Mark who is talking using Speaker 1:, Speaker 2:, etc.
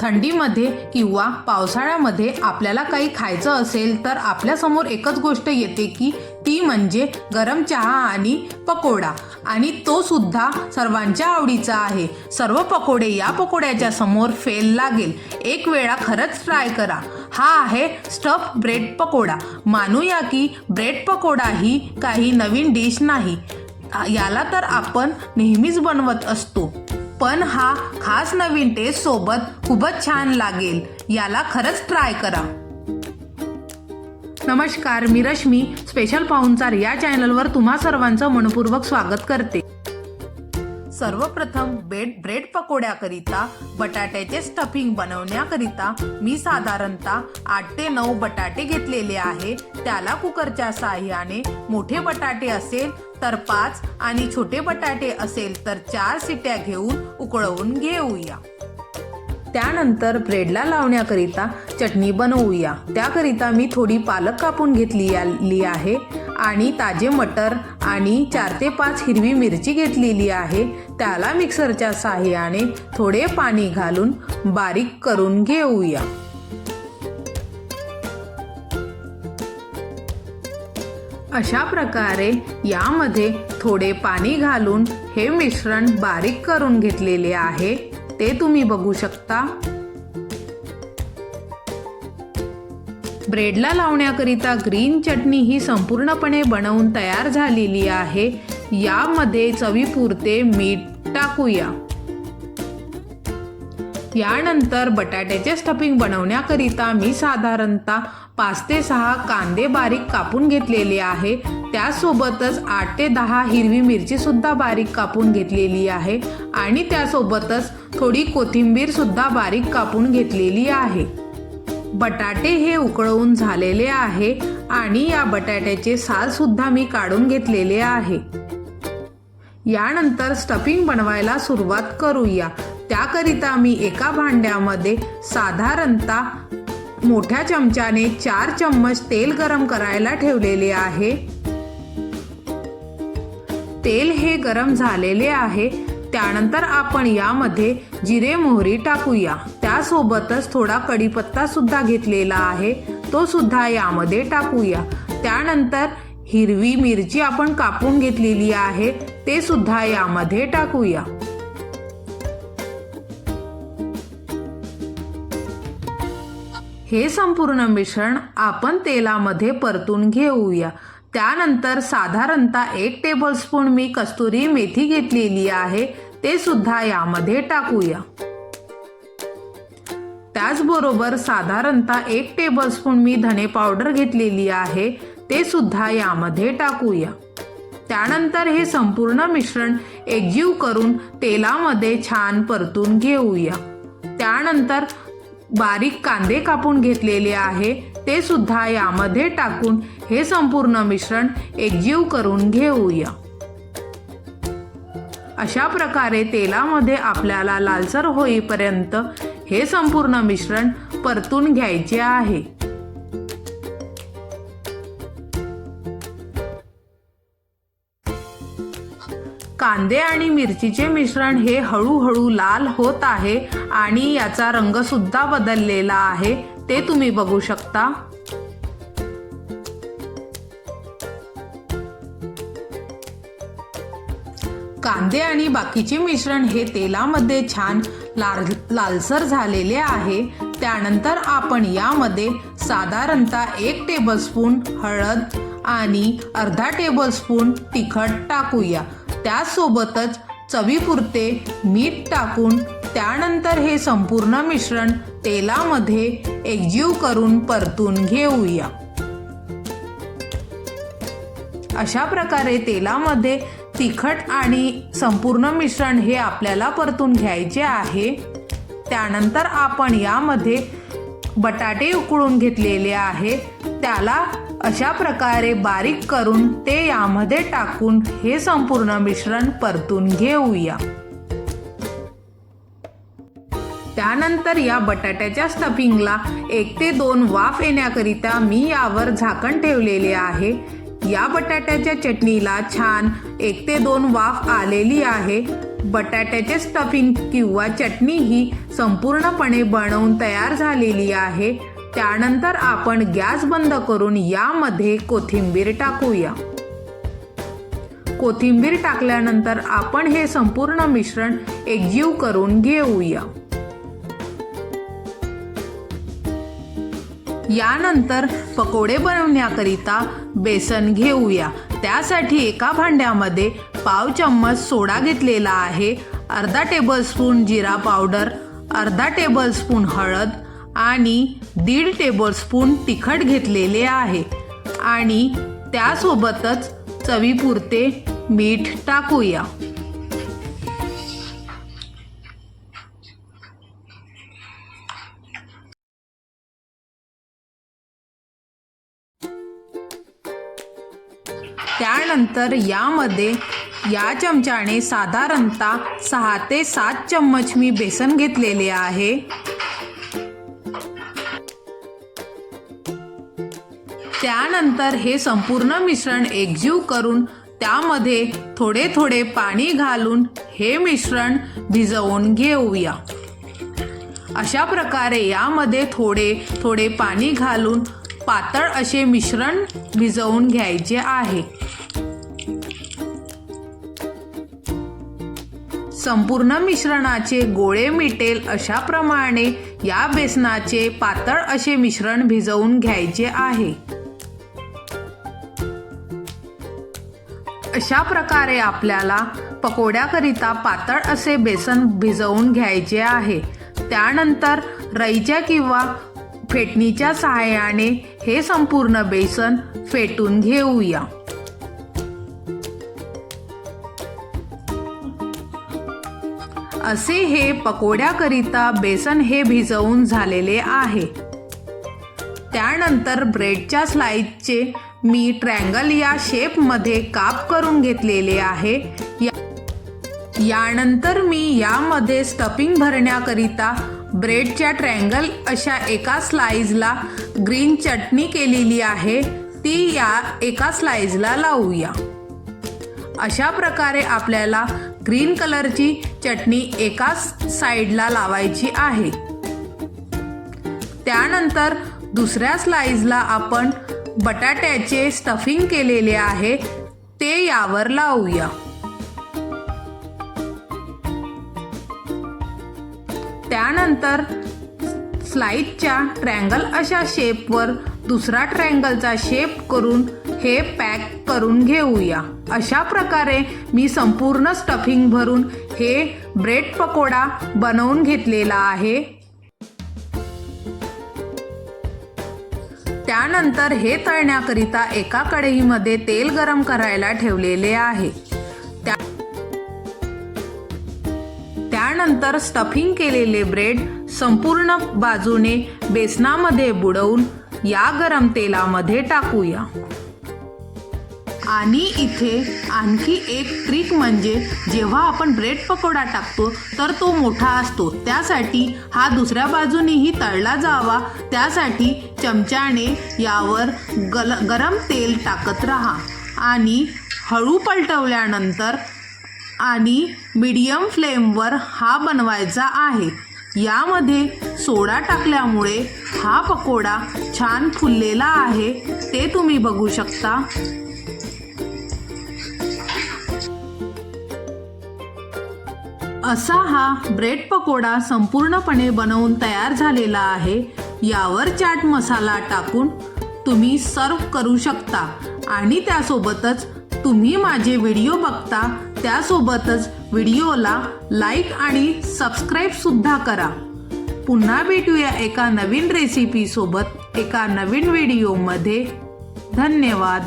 Speaker 1: थंडीमध्ये किंवा पावसाळ्यामध्ये आपल्याला काही खायचं असेल तर आपल्यासमोर एकच गोष्ट येते की ती म्हणजे गरम चहा आणि पकोडा. आणि तो सुद्धा सर्वांच्या आवडीचा आहे. सर्व पकोडे या पकोड्याच्या समोर फेल लागेल. एक वेळा खरंच ट्राय करा. हा आहे स्टफ ब्रेड पकोडा. मानूया की ब्रेड पकोडा ही काही नवीन डिश नाही. याला तर आपण नेहमीच बनवत असतो. पण हा खास नवीन टेस्ट सोबत खूपच छान लागेल. याला खरंच ट्राय करा. नमस्कार मी रश्मी स्पेशल पाहुणचार या चॅनलवर तुम्हा सर्वांचं मनपूर्वक स्वागत करते. सर्वप्रथम ब्रेड ब्रेड पकोड्याकरिता बटाट्याचे स्टफिंग बनवण्याकरिता मी साधारणतः आठ ते नऊ बटाटे घेतलेले आहे. त्याला कुकरच्या साह्याने मोठे बटाटे असेल तर पाच आणि छोटे बटाटे असेल तर चार सिट्या घेऊन उकळवून घेऊया. त्यानंतर ब्रेडला लावण्याकरिता चटणी बनवूया. त्याकरिता मी थोडी पालक कापून घेतली आहे आणि ताजे मटर आणि चार ते पाच हिरवी मिरची घेतलेली आहे. त्याला मिक्सरच्या साहाय्याने थोडे पाणी घालून बारीक करून घेऊया. अशा प्रकारे यामध्ये थोडे पाणी घालून हे मिश्रण बारीक करून घेतलेले आहे. ते तुम्ही बघू शकता. ब्रेडला लावण्याकरिता ग्रीन चटणी ही संपूर्णपणे बनवून तयार झालेली आहे. यामध्ये चवीपुरते मीठ टाकूया. यानंतर बटाट्याचे स्टफिंग बनवण्याकरिता मी साधारणतः पाच ते सहा कांदे बारीक कापून घेतलेले आहे. त्यासोबतच आठ ते दहा हिरवी मिरचीसुद्धा बारीक कापून घेतलेली आहे. आणि त्यासोबतच थोडी कोथिंबीरसुद्धा बारीक कापून घेतलेली आहे. बटाटे हे उकळवून झालेले आहे आणि या बटाट्याचे सालसुद्धा मी काढून घेतलेले आहे. यानंतर स्टफिंग बनवायला सुरुवात करूया. त्याकरिता मी एका भांड्यामध्ये साधारणतः मोठ्या चमच्याने चार चम्मच तेल गरम करायला ठेवलेले आहे. तेल हे गरम झालेले आहे. त्यानंतर आपण यामध्ये जिरे मोहरी टाकूया. त्यासोबतच थोडा कढीपत्ता सुद्धा घेतलेला आहे. तो सुद्धा यामध्ये टाकूया. त्यानंतर हिरवी मिरची आपण कापून घेतलेली आहे. ते सुद्धा यामध्ये टाकूया. हे संपूर्ण मिश्रण आपण तेलामध्ये परतून घेऊया. त्यानंतर साधारणतः एक टेबलस्पून मी कस्तुरी मेथी घेतलेली आहे ते सुद्धा यामध्ये टाकूया. त्याचबरोबर साधारणतः एक टेबलस्पून मी धने पावडर घेतलेली आहे ते सुद्धा यामध्ये टाकूया. त्यानंतर हे संपूर्ण मिश्रण एकजीव करून तेलामध्ये छान परतून घेऊया. त्यानंतर बारीक कांदे कापून घेतलेले आहे ते सुद्धा यामध्ये टाकून हे संपूर्ण मिश्रण एकजीव करून घेऊया. अशा प्रकारे तेलामध्ये आपल्याला लालसर होईपर्यंत हे संपूर्ण मिश्रण परतून घ्यायचे आहे. कांदे आणि मिरचीचे मिश्रण हे हळूहळू लाल होत आहे आणि याचा रंग सुद्धा बदललेला आहे. ते तुम्ही बघू शकता. कांदे आणि बाकीचे मिश्रण हे तेलामध्ये छान लाल लालसर झालेले आहे. त्यानंतर आपण यामध्ये साधारणतः एक टेबलस्पून हळद आणि अर्धा टेबलस्पून तिखट टाकूया. त्यासोबतच चवीपुरते मीठ टाकून त्यानंतर हे संपूर्ण मिश्रण तेलामध्ये एकजीव करून परतून घेऊया. अशा प्रकारे तेलामध्ये तिखट आणि संपूर्ण मिश्रण हे आपल्याला परतून घ्यायचे आहे. त्यानंतर आपण यामध्ये बटाटे उकळून घेतलेले आहे त्याला अशा प्रकारे बारीक करून ते यामध्ये टाकून हे संपूर्ण मिश्रण परतून घेऊया. त्यानंतर या बटाट्याच्या स्टफिंगला एक ते दोन वाफ येण्याकरिता मी यावर झाकण ठेवलेले आहे. या बटाट्याच्या चटणीला छान एक ते दोन वाफ आलेली आहे. बटाट्याचे स्टफिंग किंवा चटणी ही संपूर्णपणे बनवून तयार झालेली आहे. त्यानंतर आपण गॅस बंद करून यामध्ये कोथिंबीर टाकूया. कोथिंबीर टाकल्यानंतर आपण हे संपूर्ण मिश्रण एकजीव करून घेऊया. यानंतर पकोडे बनवण्याकरिता बेसन घेऊया. त्यासाठी एका भांड्यामध्ये पाव चम्मच सोडा घेतलेला आहे अर्धा टेबलस्पून जिरा पावडर अर्धा टेबलस्पून हळद आणि दीड टेबलस्पून तिखट घेतलेले आहे. आणि त्यासोबतच चवीपुरते मीठ टाकूया. त्यानंतर यामध्ये या चमच्याने साधारणतः सहा ते सात चम्मच मी बेसन घेतलेले आहे. त्यानंतर हे संपूर्ण मिश्रण एकजीव करून त्यामध्ये थोडे थोडे पाणी घालून हे मिश्रण भिजवून घेऊया. अशा प्रकारे यामध्ये थोडे थोडे पाणी घालून पातळ असे मिश्रण भिजवून घ्यायचे आहे. संपूर्ण मिश्रणाचे गोळे मिटेल अशा प्रमाणे या बेसनाचे पातळ असे मिश्रण भिजवून घ्यायचे आहे. अशा प्रकारे आपल्याला पकोड्याकरिता पातळ असे बेसन भिजवून घ्यायचे आहे? त्यानंतर रईच्या किंवा फेटणीच्या सहाय्याने हे संपूर्ण बेसन फेटून घेऊया. असे हे पकोड्याकरिता बेसन हे भिजवून झालेले आहे. त्यानंतर ब्रेडच्या स्लाईसचे मी ट्रँगल या शेपमध्ये काप करून घेतलेले आहे. या- यानंतर मी यामध्ये स्टफिंग भरण्याकरिता ब्रेडच्या ट्रँगल अशा एका स्लाईजला ग्रीन चटणी केलेली आहे. ती या एका स्लाईजला लावूया. अशा प्रकारे आपल्याला ग्रीन कलरची चटणी एकाच साईडला लावायची आहे. त्यानंतर दुसऱ्या स्लाईजला आपण बटाट्याचे स्टफिंग केलेले आहे ते यावर लावूया. त्यानंतर स्लाईडच्या ट्रँगल अशा शेपवर दुसरा ट्रँगलचा शेप करून हे पॅक करून घेऊया. अशा प्रकारे मी संपूर्ण स्टफिंग भरून हे ब्रेड पकोडा बनवून घेतलेला आहे. त्यानंतर हे तळण्याकरिता एका कढईमध्ये तेल गरम करायला ठेवलेले आहे. त्या- त्यानंतर स्टफिंग केलेले ब्रेड संपूर्ण बाजूने बेसनामध्ये बुडवून या गरम तेलामध्ये टाकूया. आणि इथे आणखी एक ट्रिक म्हणजे जेव्हा आपण ब्रेड पकोडा टाकतो तर तो मोठा असतो. त्यासाठी हा दुसऱ्या बाजूनेही तळला जावा. त्यासाठी चमच्याने यावर गल गरम तेल टाकत राहा. आणि हळू पलटवल्यानंतर आणि मीडियम फ्लेमवर हा बनवायचा आहे. यामध्ये सोडा टाकल्यामुळे हा पकोडा छान फुललेला आहे. ते तुम्ही बघू शकता. असा हा ब्रेड पकोडा संपूर्णपणे बनवून तयार झालेला आहे. यावर चाट मसाला टाकून तुम्ही सर्व करू शकता. आणि त्यासोबतच तुम्ही माझे व्हिडिओ बघता त्यासोबतच व्हिडिओला लाईक आणि सबस्क्राईब सुद्धा करा. पुन्हा भेटूया एका नवीन रेसिपीसोबत एका नवीन व्हिडिओमध्ये धन्यवाद.